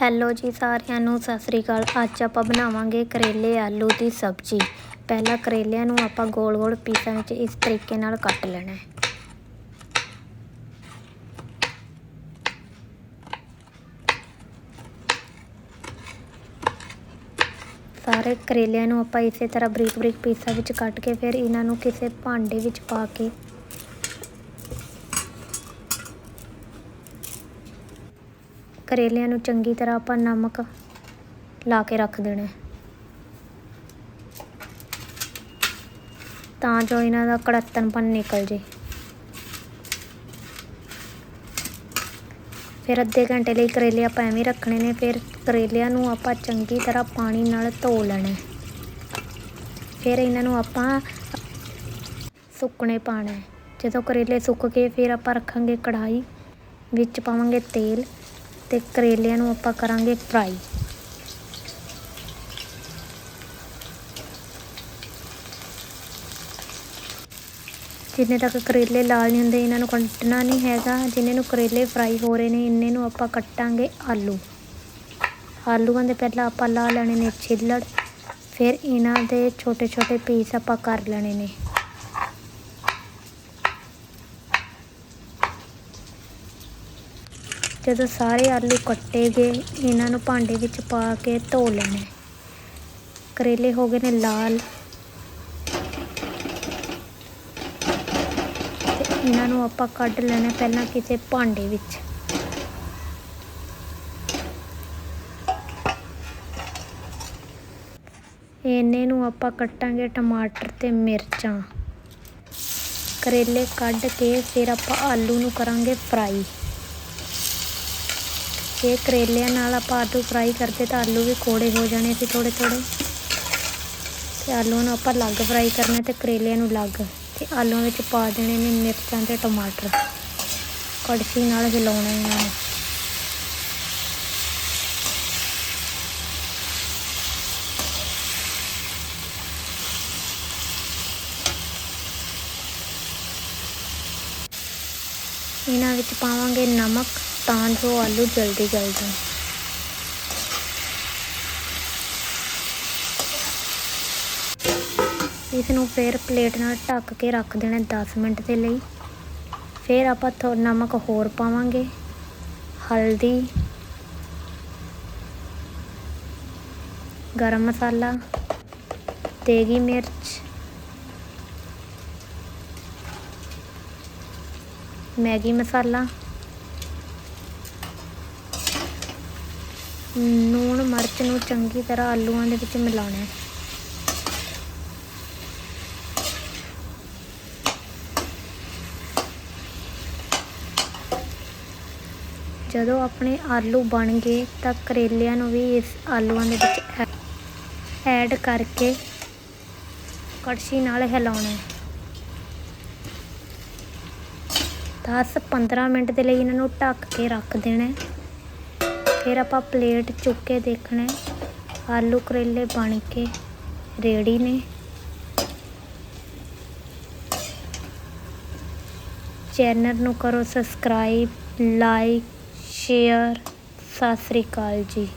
Hello ਜੀ, ਸਾਰਿਆਂ ਨੂੰ ਸਤਿ ਸ੍ਰੀ ਅਕਾਲ। ਅੱਜ ਆਪਾਂ ਬਣਾਵਾਂਗੇ ਕਰੇਲੇ ਆਲੂ ਦੀ ਸਬਜ਼ੀ। ਪਹਿਲਾਂ ਕਰੇਲਿਆਂ ਨੂੰ ਆਪਾਂ ਗੋਲ-ਗੋਲ ਪੀਸਾਂ ਵਿੱਚ ਇਸ ਤਰੀਕੇ ਨਾਲ ਕੱਟ ਲੈਣਾ ਹੈ। ਸਾਰੇ ਕਰੇਲਿਆਂ ਨੂੰ ਆਪਾਂ ਇਸੇ ਤਰ੍ਹਾਂ ਬਰੀਕ-ਬਰੀਕ ਪੀਸਾਂ ਵਿੱਚ ਕੱਟ ਕੇ ਫਿਰ ਇਹਨਾਂ ਨੂੰ ਕਿਸੇ ਭਾਂਡੇ ਵਿੱਚ ਪਾ ਕੇ ਕਰੇਲਿਆਂ ਨੂੰ ਚੰਗੀ ਤਰ੍ਹਾਂ ਆਪਾਂ ਨਮਕ ਲਾ ਕੇ ਰੱਖ ਦੇਣਾ ਤਾਂ ਜੋ ਇਹਨਾਂ ਦਾ ਕੜੱਤਨਪਨ ਨਿਕਲ ਜੇ। ਫਿਰ ਅੱਧੇ ਘੰਟੇ ਲਈ ਕਰੇਲੇ ਆਪਾਂ ਐਵੇਂ ਰੱਖਣੇ ਨੇ, ਫਿਰ ਕਰੇਲਿਆਂ ਨੂੰ ਆਪਾਂ ਚੰਗੀ ਤਰ੍ਹਾਂ ਪਾਣੀ ਨਾਲ ਧੋ ਲੈਣਾ ਫਿਰ ਇਹਨਾਂ ਨੂੰ ਆਪਾਂ ਸੁੱਕਣੇ ਪਾਣਾ ਜਦੋਂ ਕਰੇਲੇ ਸੁੱਕ ਗਏ, ਫਿਰ ਆਪਾਂ ਰੱਖਾਂਗੇ ਕੜਾਈ ਵਿੱਚ ਪਾਵਾਂਗੇ ਤੇਲ। ਤੇ ਕਰੇਲਿਆਂ ਨੂੰ ਆਪਾਂ ਕਰਾਂਗੇ ਫਰਾਈ। ਜਿੰਨੇ ਤੱਕ ਕਰੇਲੇ ਲਾਲ ਨਹੀਂ ਹੁੰਦੇ, ਇਹਨਾਂ ਨੂੰ ਕੱਟਣਾ ਨਹੀਂ ਹੈਗਾ। ਜਿੰਨੇ ਨੂੰ ਕਰੇਲੇ ਫਰਾਈ ਹੋ ਰਹੇ ਨੇ, ਇੰਨੇ ਨੂੰ ਆਪਾਂ ਕੱਟਾਂਗੇ ਆਲੂ। ਆਲੂਆਂ ਦੇ ਪਹਿਲਾਂ ਆਪਾਂ ਲਾ ਲੈਣੇ ਨੇ ਛਿੱਲੜ, ਫਿਰ ਇਹਨਾਂ ਦੇ ਛੋਟੇ ਛੋਟੇ ਪੀਸ ਆਪਾਂ ਕਰ ਲੈਣੇ ਨੇ। ਜਦੋਂ ਸਾਰੇ ਆਲੂ ਕੱਟੇ ਗਏ, ਇਹਨਾਂ ਨੂੰ ਭਾਂਡੇ ਵਿੱਚ ਪਾ ਕੇ ਧੋ ਲੈਣੇ। ਕਰੇਲੇ ਹੋ ਗਏ ਨੇ ਲਾਲ। ਤੇ ਇਹਨਾਂ ਨੂੰ ਆਪਾਂ ਕੱਢ ਲੈਣਾ ਪਹਿਲਾਂ ਕਿਸੇ ਭਾਂਡੇ ਵਿੱਚ। ਇਹਨੇ ਨੂੰ ਆਪਾਂ ਕੱਟਾਂਗੇ ਟਮਾਟਰ ਤੇ ਮਿਰਚਾਂ। ਕਰੇਲੇ ਕੱਢ ਕੇ ਫਿਰ ਆਪਾਂ ਆਲੂ ਨੂੰ ਕਰਾਂਗੇ ਫਰਾਈ। ਜੇ ਕਰੇਲਿਆਂ ਨਾਲ ਆਪਾਂ ਆਲੂ ਫਰਾਈ ਕਰਦੇ ਤਾਂ ਆਲੂ ਵੀ ਕੋੜੇ ਹੋ ਜਾਣੇ ਸੀ ਥੋੜੇ ਥੋੜੇ ਤੇ ਆਲੂਆਂ ਨੂੰ ਆਪਾਂ ਅਲੱਗ ਫਰਾਈ ਕਰਨਾ ਤੇ ਕਰੇਲਿਆਂ ਨੂੰ ਅਲੱਗ। ਤੇ ਆਲੂਆਂ ਵਿੱਚ ਪਾ ਦੇਣੇ ਨੇ ਮਿਰਚਾਂ ਤੇ ਟਮਾਟਰ। ਕੜਛੀ ਨਾਲ ਹਿਲਾਉਣਾ ਇਹਨਾਂ ਨੂੰ ਇਹਨਾਂ ਵਿੱਚ ਪਾਵਾਂਗੇ ਨਮਕ। ਤਾਂ ਜੋ ਆਲੂ ਜਲਦੀ ਗਲ ਜਾਣ ਇਸ ਨੂੰ ਫਿਰ ਪਲੇਟ ਨਾਲ ਢੱਕ ਕੇ ਰੱਖ ਦੇਣਾ 10 ਮਿੰਟ ਦੇ ਲਈ। ਫਿਰ ਆਪਾਂ ਥੋ, ਨਮਕ ਹੋਰ ਪਾਵਾਂਗੇ। ਹਲਦੀ। ਗਰਮ ਮਸਾਲਾ। ਤੇਗੀ ਮਿਰਚ। ਮੈਗੀ ਮਸਾਲਾ। ਨੂਣ ਮਿਰਚ ਨੂੰ ਚੰਗੀ ਤਰ੍ਹਾਂ ਆਲੂਆਂ ਦੇ ਵਿੱਚ ਮਿਲਾਉਣਾ ਹੈ। ਜਦੋਂ ਆਪਣੇ ਆਲੂ ਬਣ ਗਏ ਤਾਂ ਕਰੇਲਿਆਂ ਨੂੰ ਵੀ ਇਸ ਆਲੂਆਂ ਦੇ ਵਿੱਚ ਐਡ ਕਰਕੇ ਕੜਛੀ ਨਾਲ ਹਿਲਾਉਣਾ ਹੈ। 10-15 ਮਿੰਟ ਦੇ ਲਈ ਇਹਨਾਂ ਨੂੰ ਢੱਕ ਕੇ ਰੱਖ ਦੇਣਾ ਹੈ। ਫਿਰ ਆਪਾਂ ਪਲੇਟ ਚੁੱਕ ਕੇ ਦੇਖਣਾ। ਆਲੂ ਕਰੇਲੇ ਬਣ ਕੇ ਰੈਡੀ ਨੇ। ਚੈਨਲ ਨੂੰ ਕਰੋ subscribe, like, share. Sat Sri ਅਕਾਲ ਜੀ।